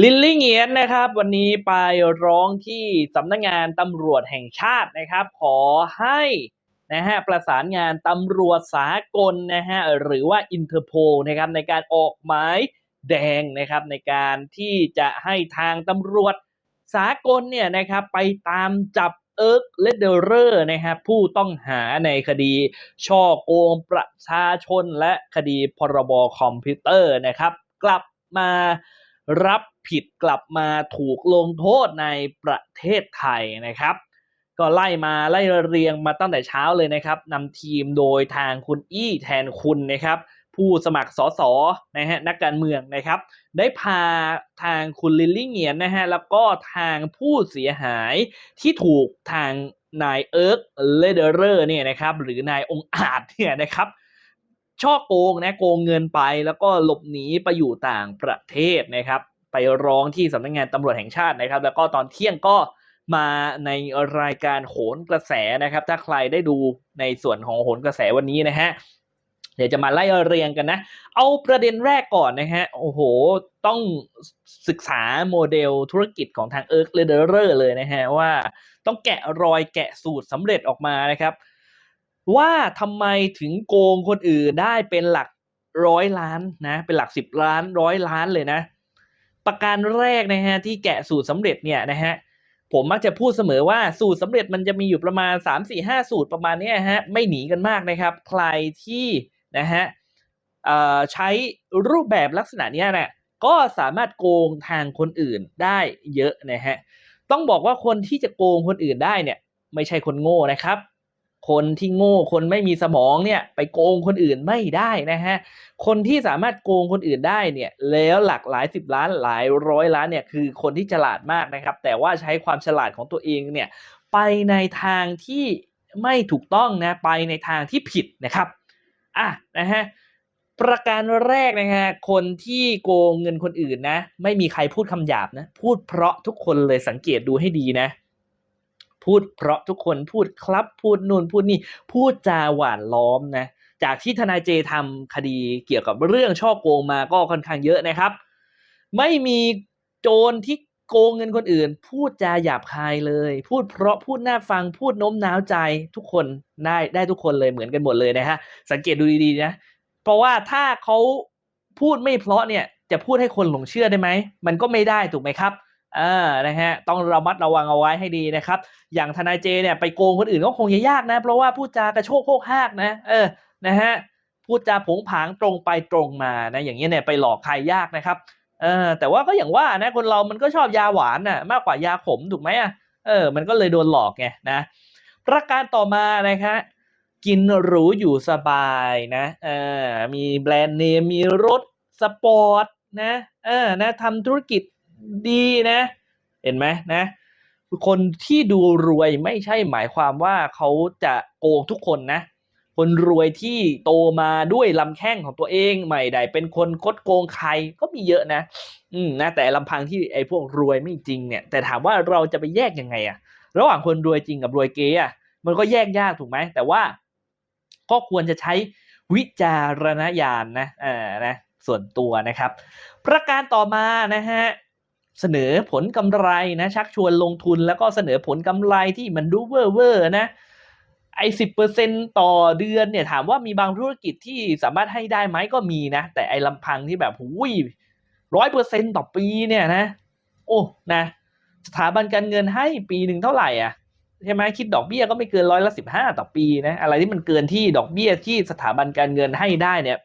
ลิลลี่เงียนนะครับ วันนี้ไปร้องที่สำนักงานตำรวจแห่งชาตินะครับ ขอให้นะฮะประสานงานตำรวจสากลนะฮะหรือว่าอินเตอร์โพนะครับในการออกหมายแดงนะครับในการที่จะให้ทางตำรวจสากลเนี่ยนะครับไปตามจับเอิร์กเลดเดอร์นะครับผู้ต้องหาในคดีช่อโกงประชาชนและคดีพรบคอมพิวเตอร์นะครับ กลับมา รับผิดกลับมาถูกลงโทษในประเทศไทยนะครับ ก็ไล่มาไล่เรียงมาตั้งแต่เช้าเลยนะครับนำทีมโดยทางคุณอี้แทนคุณนะครับ ผู้สมัครสสนะฮะนักการเมืองนะครับ ได้พาทางคุณลิลลี่เงียนนะฮะแล้วก็ทางผู้เสียหายที่ถูกทางนายเอิร์กเลเดอร์เนี่ยนะครับ หรือนายองอาจเนี่ยนะครับ ช่อโกงนะโกงเงินไปแล้วก็หลบหนีไปอยู่ต่างประเทศนะครับ ไปร้องที่สำนักงานตำรวจแห่งชาตินะครับ แล้วก็ตอนเที่ยงก็มาในรายการโหนกระแสนะครับ ถ้าใครได้ดูในส่วนของโหนกระแสวันนี้นะฮะเดี๋ยวจะมาไล่เรียงกันนะ เอาประเด็นแรกก่อนนะฮะ โอ้โห ต้องศึกษาโมเดลธุรกิจของทางเอิร์กเลเดอร์เลยนะฮะ ว่าต้องแกะรอยแกะสูตรสำเร็จออกมานะครับ ว่าทำไมถึงโกงคนอื่นได้เป็นหลักร้อยล้านนะเป็นหลักสิบล้านร้อยล้านเลยนะ ประการแรกนะฮะที่แกะสูตรสำเร็จเนี่ยนะฮะผมมักจะพูดเสมอว่าสูตรสำเร็จมันจะมีอยู่ประมาณ 3 4 5 สูตรประมาณนี้ฮะไม่หนีกันมากนะครับ ใครที่นะฮะใช้รูปแบบลักษณะนี้เนี่ยก็สามารถโกงทางคนอื่นได้เยอะนะฮะต้องบอกว่าคนที่จะโกงคนอื่นได้เนี่ยไม่ใช่คนโง่นะครับ คนที่โง่คนไม่มีสมองเนี่ยไปโกงคนอื่นไม่ได้นะฮะคนที่สามารถโกงคนอื่นได้เนี่ยแล้วหลักหลายสิบล้านหลายร้อยล้านเนี่ยคือคนที่ฉลาดมากนะครับ แต่ว่าใช้ความฉลาดของตัวเองเนี่ยไปในทางที่ไม่ถูกต้องนะไปในทางที่ผิดนะครับอะนะฮะประการแรกนะฮะคนที่โกงเงินคนอื่นนะ ไม่มีใครพูดคำหยาบนะ พูดเพราะทุกคนเลยสังเกตดูให้ดีนะ พูดเพราะทุกคนพูดครับพูดนู่นพูดนี่ พูดจาหวานล้อมนะจากที่ทนายเจทำคดีเกี่ยวกับเรื่องช่อโกงมาก็ค่อนข้างเยอะนะครับ ไม่มีโจรที่โกงเงินคนอื่น พูดจาหยาบคายเลย พูดเพราะพูดน่าฟังพูดโน้มน้าวใจทุกคนได้ได้ทุกคนเลยเหมือนกันหมดเลยนะฮะสังเกตดูดีๆนะเพราะว่าถ้าเขาพูดไม่เพราะเนี่ยจะพูดให้คนหลงเชื่อได้ไหมมันก็ไม่ได้ถูกไหมครับ อ่านะฮะต้องระมัดระวังเอาไว้ให้ดีนะครับ อย่างทนายเจเนี่ยไปโกงคนอื่นก็คงจะยากนะ เพราะว่าพูดจากระโชกโคกหากนะ เออนะฮะพูดจาผงผางตรงไปตรงมานะอย่างนี้เนี่ยไปหลอกใครยากนะครับเออแต่ว่าก็อย่างว่านะคนเรามันก็ชอบยาหวานน่ะมากกว่ายาขมถูกไหมอะเออ มันก็เลยโดนหลอกไงนะประการต่อมานะคะกินหรูอยู่สบายนะเออมีแบรนด์เนมมีรถสปอร์ตนะเออนะทำธุรกิจ ดีนะ เห็นไหมนะ คนที่ดูรวยไม่ใช่หมายความว่าเขาจะโกงทุกคนนะ คนรวยที่โตมาด้วยลำแข้งของตัวเองไม่ได้เป็นคนคดโกงใครก็มีเยอะนะ อืมนะ แต่ลำพังที่ไอ้พวกรวยไม่จริงเนี่ย แต่ถามว่าเราจะไปแยกยังไงอะระหว่างคนรวยจริงกับรวยเก๊อะมันก็แยกยากถูกไหมแต่ว่าก็ควรจะใช้วิจารณญาณนะอ่านะส่วนตัวนะครับ ประการต่อมานะฮะ เสนอผลกำไรนะชักชวนลงทุนแล้วก็เสนอผลกำไรที่มันดูเวอร์เวอร์นะไอ้สิบเปอร์เซ็นต่อเดือนเนี่ยถามว่ามีบางธุรกิจที่สามารถให้ได้ไหมก็มีนะ แต่ไอ้ลำพังที่แบบหุยร้อยเปอร์เซ็นต่อปีเนี่ยนะ โอ้นะสถาบันการเงินให้ปีหนึ่งเท่าไหร่อะใช่ไหมคิดดอกเบี้ยก็ไม่เกินร้อยละสิบห้าต่อปีนะอะไรที่มันเกินที่ดอกเบี้ยที่สถาบันการเงินให้ได้เนี่ย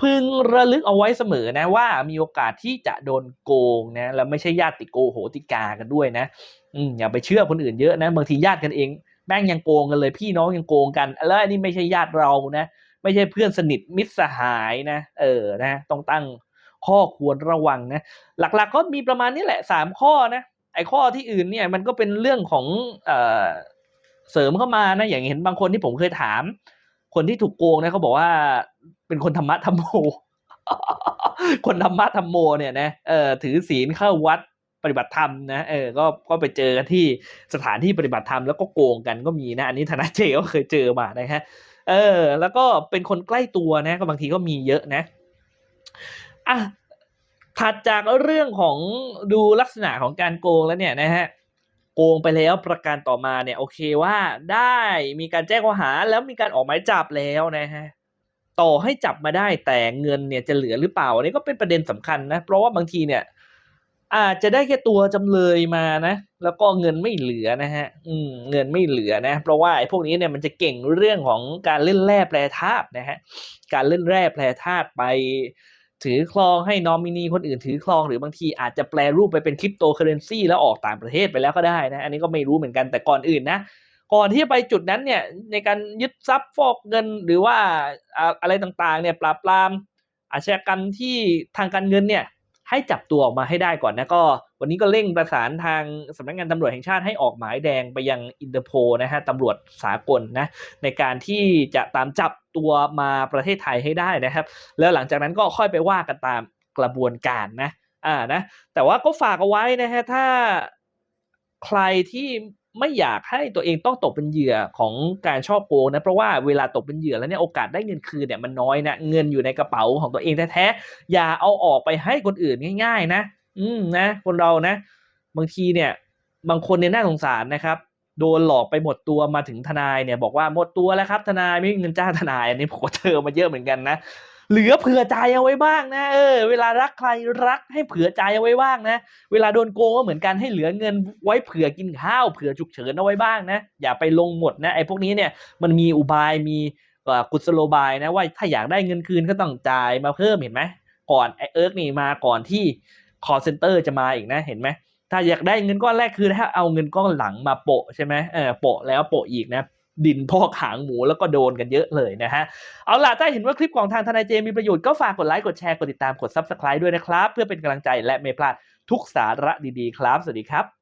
พึงระลึกเอาไว้เสมอนะว่ามีโอกาสที่จะโดนโกงนะแล้วไม่ใช่ญาติโกโหติกากันด้วยนะอืมอย่าไปเชื่อคนอื่นเยอะนะบางทีญาติกันเองแม่งยังโกงกันเลย พี่น้องยังโกงกัน แล้วอันนี้ไม่ใช่ญาติเรานะ ไม่ใช่เพื่อนสนิทมิตรสหายนะ เออนะต้องตั้งข้อควรระวังนะ หลักๆก็มีประมาณนี้แหละสามข้อนะไอ้ข้อที่อื่นเนี่ยมันก็เป็นเรื่องของเออเสริมเข้ามานะอย่างเห็นบางคนที่ผมเคยถาม คนที่ถูกโกงนะเขาบอกว่าเป็นคนธรรมะธรรมโม คนธรรมะธรรมโมเนี่ยนะเออถือศีลเข้าวัดปฏิบัติธรรมนะเออก็ก็ไปเจอกันที่สถานที่ปฏิบัติธรรมแล้วก็โกงกันก็มีนะ อันนี้ธนาเจก็เคยเจอมานะฮะเออ แล้วก็เป็นคนใกล้ตัวนะ ก็บางทีก็มีเยอะนะอะถัดจากเรื่องของดูลักษณะของการโกงแล้วเนี่ยนะฮะ โกงไปแล้วประการต่อมาเนี่ยโอเคว่าได้มีการแจ้งข้อหาแล้วมีการออกหมายจับแล้วนะฮะต่อให้จับมาได้แต่เงินเนี่ยจะเหลือหรือเปล่าอันนี้ก็เป็นประเด็นสำคัญนะ เพราะว่าบางทีเนี่ย อาจจะได้แค่ตัวจำเลยมานะ แล้วก็เงินไม่เหลือนะฮะ อืม เงินไม่เหลือนะ เพราะว่าไอ้พวกนี้เนี่ยมันจะเก่งเรื่องของการเล่นแร่แปรธาตุนะฮะการเล่นแร่แปรธาตุไป ถือครองให้นอมินีคนอื่นถือครองหรือบางทีอาจจะแปลรูปไปเป็นคริปโตเคอเรนซีแล้วออกต่างประเทศไปแล้วก็ได้นะอันนี้ก็ไม่รู้เหมือนกันแต่ก่อนอื่นนะก่อนที่จะไปจุดนั้นเนี่ยในการยึดทรัพย์ฟอกเงินหรือว่าอะไรต่างๆเนี่ยปราบปรามอาชญากรรมที่ทางการเงินเนี่ยให้จับตัวออกมาให้ได้ก่อนนะก็วันนี้ก็เร่งประสานทางสำนักงานตำรวจแห่งชาติให้ออกหมายแดงไปยังอินเตอร์โพนะฮะตำรวจสากลนะในการที่จะตามจับ ตัวมาประเทศไทยให้ได้นะครับ แล้วหลังจากนั้นก็ค่อยไปว่ากันตามกระบวนการนะอ่านะแต่ว่าก็ฝากเอาไว้นะฮะถ้าใครที่ไม่อยากให้ตัวเองต้องตกเป็นเหยื่อของการช่อโกงนะเพราะว่าเวลาตกเป็นเหยื่อแล้วเนี่ยโอกาสได้เงินคืนเนี่ยมันน้อยนะเงินอยู่ในกระเป๋าของตัวเองแท้ๆอย่าเอาออกไปให้คนอื่นง่าย ๆ นะ อืมนะ คนเรานะ บางทีเนี่ย บางคนเนี่ยน่าสงสารนะครับ โดนหลอกไปหมดตัวมาถึงทนายเนี่ยบอกว่าหมดตัวแล้วครับ ทนายไม่มีเงินจ้างทนาย อันนี้ผมก็เจอมาเยอะเหมือนกันนะเหลือเผื่อใจเอาไว้บ้างนะเออเวลารักใครรักให้เผื่อใจเอาไว้บ้างนะ เวลาโดนโกงก็เหมือนกันให้เหลือเงินไว้เผื่อกินข้าวเผื่อฉุกเฉินเอาไว้บ้างนะ อย่าไปลงหมดนะไอ้พวกนี้เนี่ยมันมีอุบายมีกุศโลบายนะว่าถ้าอยากได้เงินคืนก็ต้องจ่ายมาเพิ่มเห็นไหมก่อนไอเอิร์กนี่มาก่อนที่ call center จะมาอีกนะเห็นไหม ถ้าอยากได้เงินก้อนแรกคือถ้าเอาเงินก้อนหลังมาโปะใช่ไหมเออโปะแล้วโปะอีกนะดินพอกหางหมูแล้วก็โดนกันเยอะเลยนะฮะ เอาล่ะถ้าเห็นว่าคลิปของทางทนายเจมีประโยชน์ก็ฝากกดไลค์ กดแชร์ กดติดตาม กด Subscribe ด้วยนะครับ เพื่อเป็นกำลังใจและไม่พลาดทุกสาระดีๆ ครับ สวัสดีครับ